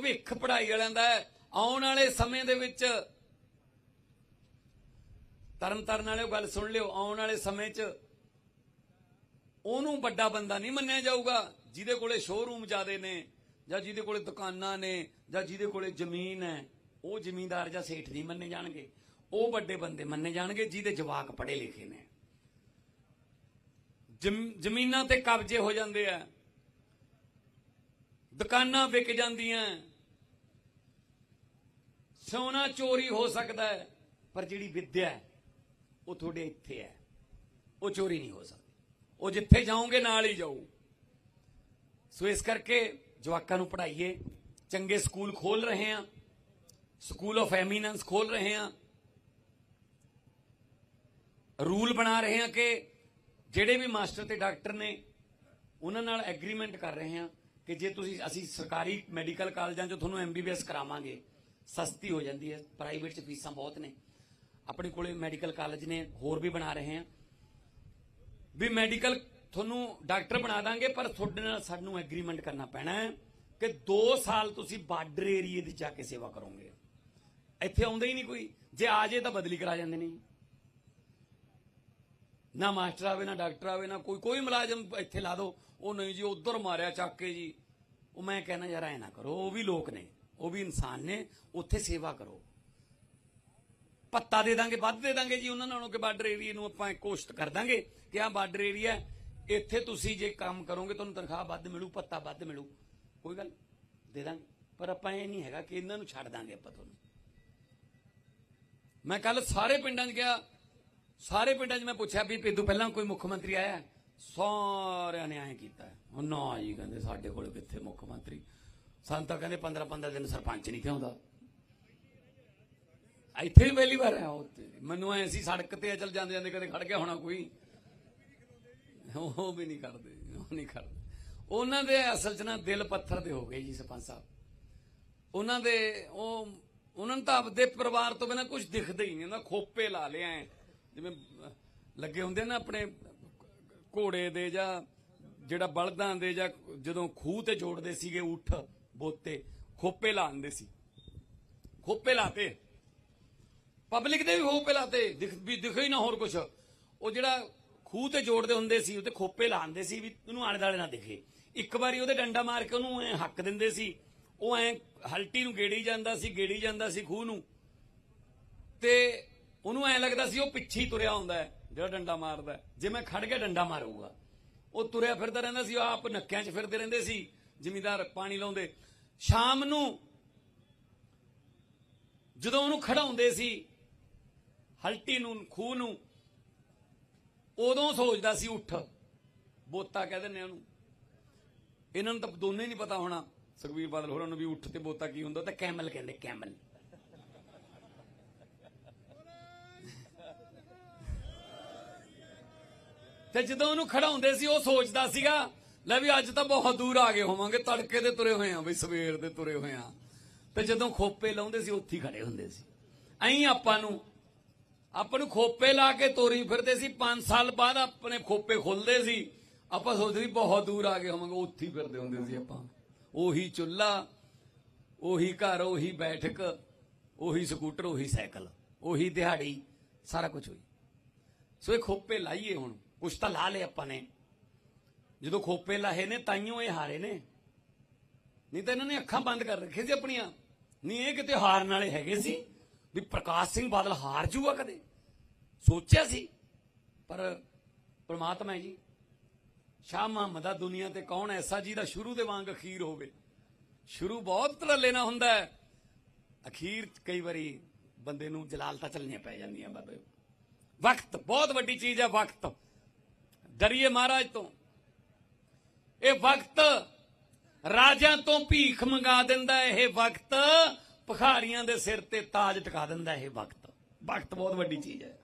ਭਵਿੱਖ ਪੜ੍ਹਾਈ ਵਾਲਿਆਂ ਦਾ ਆਉਣ ਵਾਲੇ ਸਮੇਂ ਦੇ ਵਿੱਚ ਤਰਨ ਤਰਨ ਵਾਲਿਓ ਗੱਲ ਸੁਣ ਲਿਓ, ਆਉਣ ਵਾਲੇ ਸਮੇਂ 'ਚ ਉਹਨੂੰ ਵੱਡਾ ਬੰਦਾ ਨਹੀਂ ਮੰਨਿਆ ਜਾਊਗਾ, ਜਿਹਦੇ ਕੋਲੇ ਸ਼ੋਰੂਮ ਜ਼ਿਆਦੇ ਨੇ, ਜਾਂ ਜਿਹਦੇ ਕੋਲੇ ਦੁਕਾਨਾਂ ਨੇ, ਜਾਂ ਜਿਹਦੇ ਕੋਲੇ ਜ਼ਮੀਨ ਹੈ, ਉਹ ਜ਼ਮੀਂਦਾਰ ਜਾਂ ਸੇਠ ਨਹੀਂ ਮੰਨੇ ਜਾਣਗੇ। ਉਹ ਵੱਡੇ ਬੰਦੇ ਮੰਨੇ ਜਾਣਗੇ ਜਿਹਦੇ ਜਵਾਕ ਪੜ੍ਹੇ ਲਿਖੇ ਨੇ। ਜ਼ਮੀਨਾਂ ਤੇ ਕਬਜ਼ੇ ਹੋ ਜਾਂਦੇ ਆ। ਦੁਕਾਨਾਂ ਵਿਕ ਜਾਂਦੀਆਂ। ਸੋਨਾ ਚੋਰੀ ਹੋ ਸਕਦਾ ਹੈ, ਪਰ ਜਿਹੜੀ ਵਿੱਦਿਆ ਹੈ, ਉਹ ਤੁਹਾਡੇ ਇੱਥੇ ਹੈ। ਉਹ ਚੋਰੀ ਨਹੀਂ ਹੋ ਸਕਦੀ। ਉਹ ਜਿੱਥੇ ਜਾਓਗੇ, ਨਾਲ ਹੀ ਜਾਊ। ਸੋ ਇਸ ਕਰਕੇ ਜਵਾਕਾਂ ਨੂੰ ਪੜ੍ਹਾਈਏ। ਚੰਗੇ ਸਕੂਲ ਖੋਲ ਰਹੇ ਆ ਸਕੂਲ ਆਫ ਐਮੀਨੈਂਸ ਖੋਲ ਰਹੇ ਆ ਰੂਲ ਬਣਾ ਰਹੇ ਆ ਕਿ ਜਿਹੜੇ ਵੀ ਮਾਸਟਰ ਤੇ ਡਾਕਟਰ ਨੇ, ਉਹਨਾਂ ਨਾਲ ਐਗਰੀਮੈਂਟ ਕਰ ਰਹੇ ਆ ਕਿ ਜੇ ਤੁਸੀਂ ਅਸੀਂ ਸਰਕਾਰੀ ਮੈਡੀਕਲ ਕਾਲਜਾਂ 'ਚ ਤੁਹਾਨੂੰ ਐਮਬੀਬੀਐਸ ਕਰਾਵਾਂਗੇ ਸਸਤੀ ਹੋ ਜਾਂਦੀ ਹੈ। ਪ੍ਰਾਈਵੇਟ 'ਚ ਫੀਸਾਂ ਬਹੁਤ ਨੇ। ਆਪਣੇ ਕੋਲੇ ਮੈਡੀਕਲ ਕਾਲਜ ਨੇ, ਹੋਰ ਵੀ ਬਣਾ ਰਹੇ ਆ ਵੀ ਮੈਡੀਕਲ ਤੁਹਾਨੂੰ ਡਾਕਟਰ ਬਣਾ ਦਾਂਗੇ, ਪਰ ਤੁਹਾਡੇ ਨਾਲ ਸਾਨੂੰ ਐਗਰੀਮੈਂਟ ਕਰਨਾ ਪੈਣਾ ਹੈ ਕਿ 2 ਸਾਲ ਤੁਸੀਂ ਬਾਰਡਰ ਏਰੀਏ ਦੀ ਜਾ ਕੇ ਸੇਵਾ ਕਰੋਗੇ। ਇੱਥੇ ਆਉਂਦਾ ਹੀ ਨਹੀਂ ਕੋਈ। ਜੇ ਆ ਜੇ ਤਾਂ ਬਦਲੀ ਕਰਾ ਜਾਂਦੇ ਨੇ। ਨਾ ਮਾਸਟਰ ਆਵੇ, ਨਾ ਡਾਕਟਰ ਆਵੇ, ਨਾ ਕੋਈ। ਕੋਈ ਮੁਲਾਜ਼ਮ ਇੱਥੇ ਲਾ ਦਿਓ ਉਹ ਨਹੀਂ ਜੀ, ਉਧਰ ਮਾਰਿਆ ਚੱਕ ਕੇ ਜੀ। ਉਹ ਮੈਂ ਕਹਿੰਦਾ, ਯਾਰ ਐ ਨਾ ਕਰੋ, ਉਹ ਵੀ ਲੋਕ ਨੇ। ਉਹ ਵੀ ਇਨਸਾਨ ਨੇ, ਉੱਥੇ ਸੇਵਾ ਕਰੋ। ਪੱਤਾ ਦੇ ਦਾਂਗੇ, ਵੱਧ ਦੇ ਦਾਂਗੇ ਜੀ ਉਹਨਾਂ ਨਾਲੋਂ ਕਿ ਬਾਰਡਰ ਏਰੀਆ ਨੂੰ ਆਪਾਂ ਕੋਸ਼ਟ ਕਰ ਦਾਂਗੇ ਕਿ ਆ ਬਾਰਡਰ ਏਰੀਆ ਇੱਥੇ ਤੁਸੀਂ ਜੇ ਕੰਮ ਕਰੋਗੇ ਤੁਹਾਨੂੰ ਤਨਖਾਹ ਵੱਧ ਮਿਲੂ, ਪੱਤਾ ਵੱਧ ਮਿਲੂ। ਕੋਈ ਗੱਲ ਦੇ ਦਾਂਗੇ। ਪਰ ਆਪਾਂ ਇਹ ਨਹੀਂ ਹੈਗਾ ਕਿ ਇਹਨਾਂ ਨੂੰ ਛੱਡ ਦਾਂਗੇ ਆਪਾਂ ਤੁਹਾਨੂੰ। ਮੈਂ ਕੱਲ ਸਾਰੇ ਪਿੰਡਾਂ 'ਚ ਗਿਆ, ਸਾਰੇ ਪਿੰਡਾਂ 'ਚ ਮੈਂ ਪੁੱਛਿਆ ਵੀ ਪਿੱਦੂ ਪਹਿਲਾਂ ਕੋਈ ਮੁੱਖ ਮੰਤਰੀ ਆਇਆ? ਸਾਰਿਆਂ ਨੇ ਐਂ ਕੀਤਾ। ਹੁਣ ਉਹ ਨਾ ਜੀ, ਕਹਿੰਦੇ ਸਾਡੇ ਕੋਲ ਕਿੱਥੇ ਮੁੱਖ ਮੰਤਰੀ? ਸਾਨੂੰ ਤਾਂ ਕਹਿੰਦੇ 15 15 ਦਿਨ ਸਰਪੰਚ ਨਹੀਂ ਕਿਉਂਦਾ ਇੱਥੇ ਵੀ ਪਹਿਲੀ ਵਾਰ ਆਇਆ ਮੈਨੂੰ ਐ ਸੀ ਸੜਕ ਤੇ ਚੱਲ ਜਾਂਦੇ ਜਾਂਦੇ ਕਦੇ ਖੜ ਗਿਆ ਹੋਣਾ ਕੋਈ। ਉਹ ਵੀ ਨਹੀਂ ਕਰਦੇ, ਉਹ ਨਹੀਂ ਕਰਦੇ। ਉਹਨਾਂ ਦੇ ਅਸਲ 'ਚ ਨਾ ਦਿਲ ਪੱਥਰ ਦੇ ਹੋ ਗਏ ਜੀ ਸਰਪੰਚ ਸਾਹਿਬ। ਉਹਨਾਂ ਦੇ ਉਹ, ਉਹਨਾਂ ਨੂੰ ਤਾਂ ਆਪਦੇ ਪਰਿਵਾਰ ਤੋਂ ਬਿਨਾਂ ਕੁਝ ਦਿਖਦਾ ਹੀ ਨਹੀਂ। ਉਹਨਾਂ ਖੋਪੇ ਲਾ ਲਿਆ ਜਿਵੇਂ ਲੱਗੇ ਹੁੰਦੇ ਨਾ ਆਪਣੇ ਘੋੜੇ ਦੇ ਜਾਂ ਜਿਹੜਾ ਬਲਦਾਂ ਦੇ ਜਾਂ ਜਦੋਂ ਖੂਹ ਤੇ ਜੋੜਦੇ ਸੀਗੇ ਊਠ। ਬੋਤੇ ਖੋਪੇ ਲਾਉਂਦੇ ਸੀ। ਖੋਪੇ ਲਾਤੇ। ਪਬਲਿਕ ਦੇ ਵੀ ਖੋਪੇ ਲਾਤੇ। ਦਿਖ ਵੀ ਦਿਖੇ ਹੀ ਨਾ ਹੋਰ ਕੁਛ। ਉਹ ਜਿਹੜਾ ਖੂਹ ਤੇ ਜੋੜਦੇ ਹੁੰਦੇ ਸੀ ਉਹਤੇ ਖੋਪੇ ਲਾਉਂਦੇ ਸੀ ਵੀ ਉਹਨੂੰ ਆਲੇ ਦਾਲੇ ਨਾ ਦਿਖੇ। ਇੱਕ ਵਾਰੀ ਉਹਦੇ ਡੰਡਾ ਮਾਰ ਕੇ ਉਹਨੂੰ ਐ ਹੱਕ ਦਿੰਦੇ ਸੀ। ਉਹ ਐ ਹਲਟੀ ਨੂੰ ਗੇੜੀ ਜਾਂਦਾ ਸੀ, ਗੇੜੀ ਜਾਂਦਾ ਸੀ ਖੂਹ ਨੂੰ। ਤੇ ਉਹਨੂੰ ਐ ਲੱਗਦਾ ਸੀ ਉਹ ਪਿੱਛੇ ਤੁਰਿਆ ਹੁੰਦਾ ਜਿਹੜਾ ਡੰਡਾ ਮਾਰਦਾ ਜੇ ਮੈਂ ਖੜ ਕੇ ਡੰਡਾ ਮਾਰੂਗਾ, ਉਹ ਤੁਰਿਆ ਫਿਰਦਾ ਰਹਿੰਦਾ ਸੀ, ਉਹ ਆਪ ਨੱਕਿਆਂ 'ਚ ਫਿਰਦੇ ਰਹਿੰਦੇ ਸੀ। ਜ਼ਿਮੀਦਾਰ ਪਾਣੀ ਲਾਉਂਦੇ। ਸ਼ਾਮ ਨੂੰ ਜਦੋਂ ਉਹਨੂੰ ਖੜਾਉਂਦੇ ਸੀ, ਹਲਟੀ ਨੂੰ, ਖੂਹ ਨੂੰ, ਉਦੋਂ ਸੋਚਦਾ ਸੀ, ਉੱਠ। ਬੋਤਾ ਕਹਿ ਦਿੰਦੇ ਉਹਨੂੰ। ਇਹਨਾਂ ਨੂੰ ਤਾਂ ਦੋਨੇ ਨਹੀਂ ਪਤਾ ਹੋਣਾ। ਸੁਖਬੀਰ ਬਾਦਲ ਹੋਰਾਂ ਨੂੰ ਵੀ ਉੱਠ ਤੇ ਬੋਤਾ ਕੀ ਹੁੰਦਾ ਤਾਂ ਕੈਮਲ ਕਹਿੰਦੇ, ਕੈਮਲ। ਤੇ ਜਦੋਂ ਉਹਨੂੰ ਖੜਾਉਂਦੇ ਸੀ, ਉਹ ਸੋਚਦਾ ਸੀਗਾ ਲੈ ਵੀ ਅੱਜ ਤਾਂ ਬਹੁਤ ਦੂਰ ਆ ਗਏ ਹੋਵਾਂਗੇ, ਤੜਕੇ ਦੇ ਤੁਰੇ ਹੋਏ ਆ ਬਈ, ਸਵੇਰ ਦੇ ਤੁਰੇ ਹੋਏ ਆ। ਤੇ ਜਦੋਂ ਖੋਪੇ ਲਾਉਂਦੇ ਸੀ, ਉੱਥੇ ਖੜੇ ਹੁੰਦੇ ਸੀ। ਐਂ ਆਪਾਂ ਨੂੰ ਆਪਾਂ ਨੂੰ ਖੋਪੇ ਲਾ ਕੇ ਤੋਰੀ ਫਿਰਦੇ ਸੀ 5 ਸਾਲ ਬਾਅਦ ਆਪਣੇ ਖੋਪੇ ਖੁੱਲਦੇ ਸੀ। ਆਪਾਂ ਸੋਚਦੇ ਸੀ ਬਹੁਤ ਦੂਰ ਆ ਗਏ ਹੋਵਾਂਗੇ, ਉੱਥੇ ਫਿਰਦੇ ਹੁੰਦੇ ਸੀ ਆਪਾਂ। ਉਹੀ ਚੁੱਲ੍ਹਾ, ਉਹੀ ਘਰ, ਉਹੀ ਬੈਠਕ, ਉਹੀ ਸਕੂਟਰ, ਉਹੀ ਸਾਈਕਲ, ਉਹੀ ਦਿਹਾੜੀ, ਸਾਰਾ ਕੁਝ ਹੋਈ। ਸੋ ਇਹ ਖੋਪੇ ਲਾਈਏ ਹੁਣ, ਕੁਛ ਤਾਂ ਲਾ ਲਏ ਆਪਾਂ ਨੇ। ਜਦੋਂ ਖੋਪੇ ਲਾਹੇ ਨੇ, ਤਾਈਓ ਇਹ ਹਾਰੇ ਨੇ। ਨਹੀਂ ਤਾਂ ਇਹਨਾਂ ਨੇ ਅੱਖਾਂ ਬੰਦ ਕਰ ਰੱਖੇ ਸੀ ਆਪਣੀਆਂ। ਨਹੀਂ ਇਹ ਕਿਤੇ ਹਾਰਨ ਵਾਲੇ ਹੈਗੇ ਸੀ ਵੀ ਪ੍ਰਕਾਸ਼ ਸਿੰਘ ਬਾਦਲ ਹਾਰ ਜੂਗਾ ਕਦੇ? ਸੋਚਿਆ ਸੀ। ਪਰ ਪ੍ਰਮਾਤਮਾ ਹੈ ਜੀ, ਸ਼ਾਹ ਮੁਹੰਮਦ ਆ ਦੁਨੀਆ ਤੇ ਕੌਣ ਐਸਾ ਜੀ ਦਾ ਸ਼ੁਰੂ ਦੇ ਵਾਂਗ ਅਖੀਰ ਹੋਵੇ? ਸ਼ੁਰੂ ਬਹੁਤ ਧੜੱਲੇ ਨਾਲ ਹੁੰਦਾ ਹੈ। ਅਖੀਰ ਕਈ ਵਾਰੀ ਬੰਦੇ ਨੂੰ ਜਲਾਲਤਾਂ ਚੱਲਣੀਆਂ ਪੈ ਜਾਂਦੀਆਂ ਬਾਬੇ। ਵਕਤ, ਬਹੁਤ ਵੱਡੀ ਚੀਜ਼ ਹੈ ਵਕਤ। ਡਰੀਏ ਮਹਾਰਾਜ ਤੋਂ। ਇਹ ਵਕਤ ਰਾਜਿਆਂ ਤੋਂ ਭੀਖ ਮੰਗਾ ਦਿੰਦਾ ਇਹ ਵਕਤ ਭਖਾਰੀਆਂ ਦੇ ਸਿਰ ਤੇ ਤਾਜ ਟਿਕਾ ਦਿੰਦਾ ਇਹ ਵਕਤ। ਵਕਤ ਬਹੁਤ ਵੱਡੀ ਚੀਜ਼ ਹੈ।